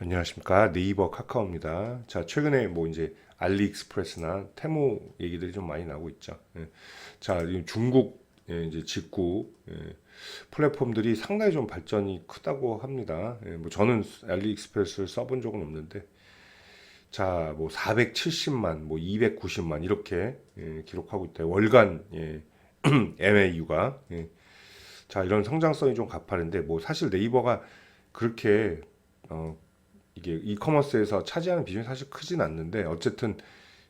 안녕하십니까 네이버 카카오입니다. 자 최근에 뭐 이제 알리익스프레스나 테무 얘기들이 좀 많이 나오고 있죠. 예. 자이 중국 예, 이제 직구 예, 플랫폼들이 상당히 좀 발전이 크다고 합니다. 예, 뭐 저는 알리익스프레스를 써본 적은 없는데 자 뭐 470만, 뭐 290만 이렇게 예, 기록하고 있대요. 월간 예, MAU가 예. 자 이런 성장성이 좀 가파른데 뭐 사실 네이버가 그렇게 어, 이게 이커머스에서 차지하는 비중이 사실 크진 않는데 어쨌든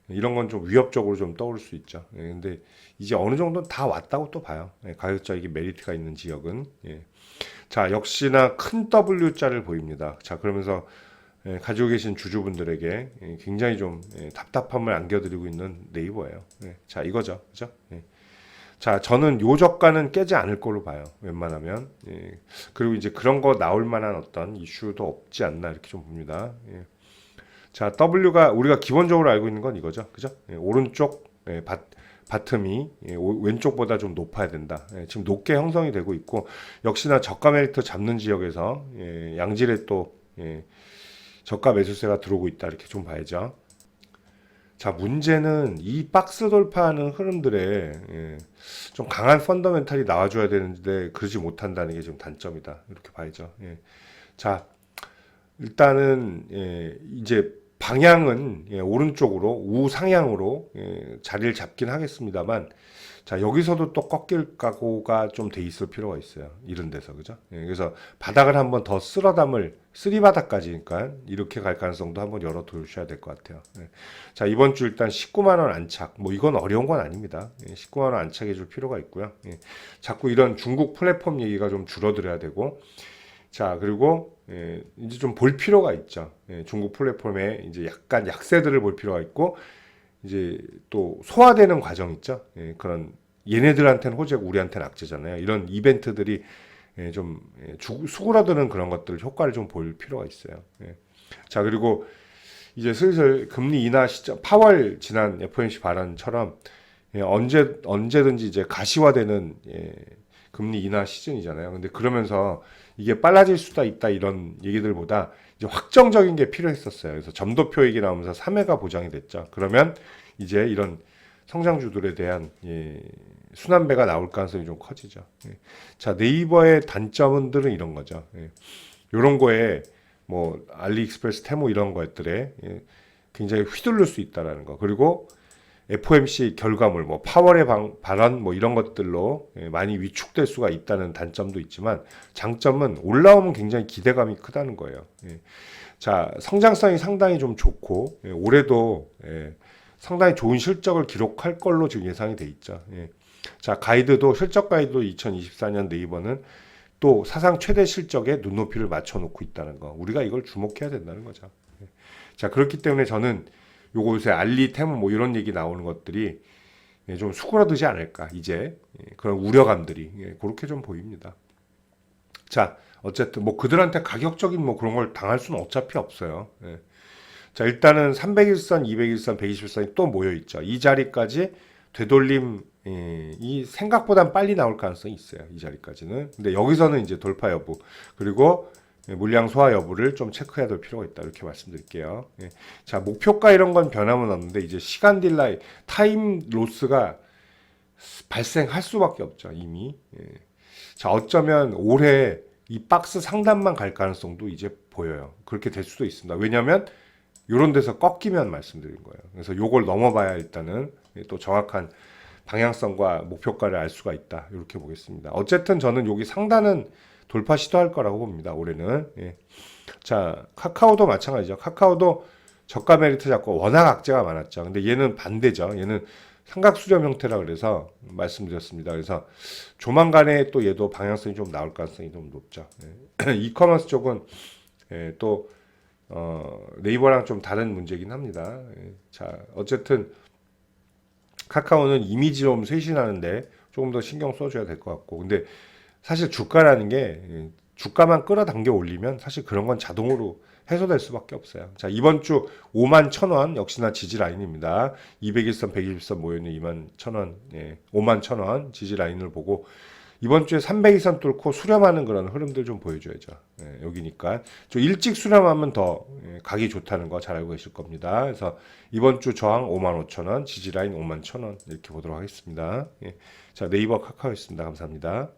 이런 건 좀 위협적으로 좀 떠올 수 있죠. 예, 근데 이제 어느 정도는 다 왔다고 또 봐요. 예, 가격적인 메리트가 있는 지역은. 예. 자, 역시나 큰 W자를 보입니다. 자, 그러면서 예, 가지고 계신 주주분들에게 예, 굉장히 좀 예, 답답함을 안겨드리고 있는 네이버예요. 예, 자, 이거죠. 그죠? 예. 자, 저는 요 저가는 깨지 않을 걸로 봐요. 웬만하면. 예. 그리고 이제 그런 거 나올 만한 어떤 이슈도 없지 않나 이렇게 좀 봅니다. 예. 자, W가 우리가 기본적으로 알고 있는 건 이거죠. 그죠? 예, 오른쪽 예, 바, 바텀이 예, 오- 왼쪽보다 좀 높아야 된다. 예, 지금 높게 형성이 되고 있고 역시나 저가 메리트 잡는 지역에서 예, 양질의 또 예, 저가 매수세가 들어오고 있다. 이렇게 좀 봐야죠. 자, 문제는 이 박스 돌파하는 흐름들에 예, 좀 강한 펀더멘탈이 나와줘야 되는데 그러지 못한다는 게좀 단점이다. 이렇게 봐야죠. 예. 자, 일단은 예, 이제 방향은 예, 오른쪽으로 우상향으로 예, 자리를 잡긴 하겠습니다만 자 여기서도 또 꺾일 각오가 좀 돼 있을 필요가 있어요. 이런 데서 그죠? 예, 그래서 바닥을 한번 더 쓸어 담을 쓰리바닥까지니까 이렇게 갈 가능성도 한번 열어 두셔야 될 것 같아요. 예. 자 이번 주 일단 19만 원 안착. 뭐 이건 어려운 건 아닙니다. 예, 19만 원 안착해 줄 필요가 있고요. 예. 자꾸 이런 중국 플랫폼 얘기가 좀 줄어들어야 되고 자 그리고 예, 이제 좀 볼 필요가 있죠. 예, 중국 플랫폼에 이제 약간 약세들을 볼 필요가 있고 이제 또 소화되는 과정 있죠. 예, 그런 얘네들한테는 호재고 우리한테는 악재잖아요. 이런 이벤트들이 예, 좀 예, 주- 수그러드는 그런 것들 효과를 좀 볼 필요가 있어요. 예. 자 그리고 이제 슬슬 금리 인하 시점, 파월 지난 FOMC 발언처럼 예, 언제 언제든지 이제 가시화되는 예, 금리 인하 시즌이잖아요. 근데 그러면서 이게 빨라질 수도 있다 이런 얘기들보다 이제 확정적인 게 필요했었어요. 그래서 점도표 얘기 나오면서 3회가 보장이 됐죠. 그러면 이제 이런 성장주들에 대한 예, 순환배가 나올 가능성이 좀 커지죠. 예. 자 네이버의 단점은들은 이런 거죠. 예. 이런 거에 뭐 알리익스프레스, 테무 이런 것들에 예, 굉장히 휘둘릴 수 있다라는 거. 그리고 FOMC 결과물, 뭐 파월의 방, 발언 뭐 이런 것들로 예, 많이 위축될 수가 있다는 단점도 있지만 장점은 올라오면 굉장히 기대감이 크다는 거예요. 예. 자 성장성이 상당히 좀 좋고 예, 올해도 예, 상당히 좋은 실적을 기록할 걸로 지금 예상이 돼 있죠. 예. 자 가이드도 실적 가이드도 2024년 네이버는 또 사상 최대 실적에 눈높이를 맞춰 놓고 있다는 거 우리가 이걸 주목해야 된다는 거죠. 예. 자 그렇기 때문에 저는 요거 요새 알리 테무 뭐 이런 얘기 나오는 것들이 예, 좀 수그러들지 않을까 이제 예, 그런 우려감들이 예, 그렇게 좀 보입니다. 자 어쨌든 뭐 그들한테 가격적인 뭐 그런 걸 당할 수는 어차피 없어요. 예. 자 일단은 301선, 201선, 120선이 또 모여 있죠. 이 자리까지 되돌림 예, 이 생각보단 빨리 나올 가능성이 있어요. 이 자리까지는. 근데 여기서는 이제 돌파 여부 그리고 예, 물량 소화 여부를 좀 체크해야 될 필요가 있다 이렇게 말씀드릴게요. 예. 자 목표가 이런 건 변함은 없는데 이제 시간 딜라이 타임 로스가 발생할 수밖에 없죠 이미. 예. 자 어쩌면 올해 이 박스 상단만 갈 가능성도 이제 보여요. 그렇게 될 수도 있습니다. 왜냐하면 이런 데서 꺾이면 말씀드린 거예요. 그래서 요걸 넘어봐야 일단은 또 정확한 방향성과 목표가를 알 수가 있다. 이렇게 보겠습니다. 어쨌든 저는 여기 상단은 돌파 시도할 거라고 봅니다. 올해는. 예. 자, 카카오도 마찬가지죠. 카카오도 저가 메리트 잡고 워낙 악재가 많았죠. 근데 얘는 반대죠. 얘는 삼각 수렴 형태라 그래서 말씀드렸습니다. 그래서 조만간에 또 얘도 방향성이 좀 나올 가능성이 좀 높죠. 예. 이커머스 쪽은 예, 또 어, 네이버랑 좀 다른 문제긴 합니다. 예. 자, 어쨌든 카카오는 이미지 좀 쇄신하는데 조금 더 신경 써줘야 될 것 같고, 근데 사실 주가라는 게 예, 주가만 끌어당겨 올리면 사실 그런 건 자동으로 해소될 수밖에 없어요. 자, 이번 주 5만 1,000원 역시나 지지 라인입니다. 200일선, 120선 모여있는 2만 1,000원, 예, 5만 1,000원 지지 라인을 보고 이번 주에 300이선 뚫고 수렴하는 그런 흐름들 좀 보여줘야죠. 예, 여기니까 좀 일찍 수렴하면 더 예, 가기 좋다는 거 잘 알고 계실 겁니다. 그래서 이번 주 저항 55,000원, 지지라인 51,000원 이렇게 보도록 하겠습니다. 예. 자 네이버 카카오였습니다. 감사합니다.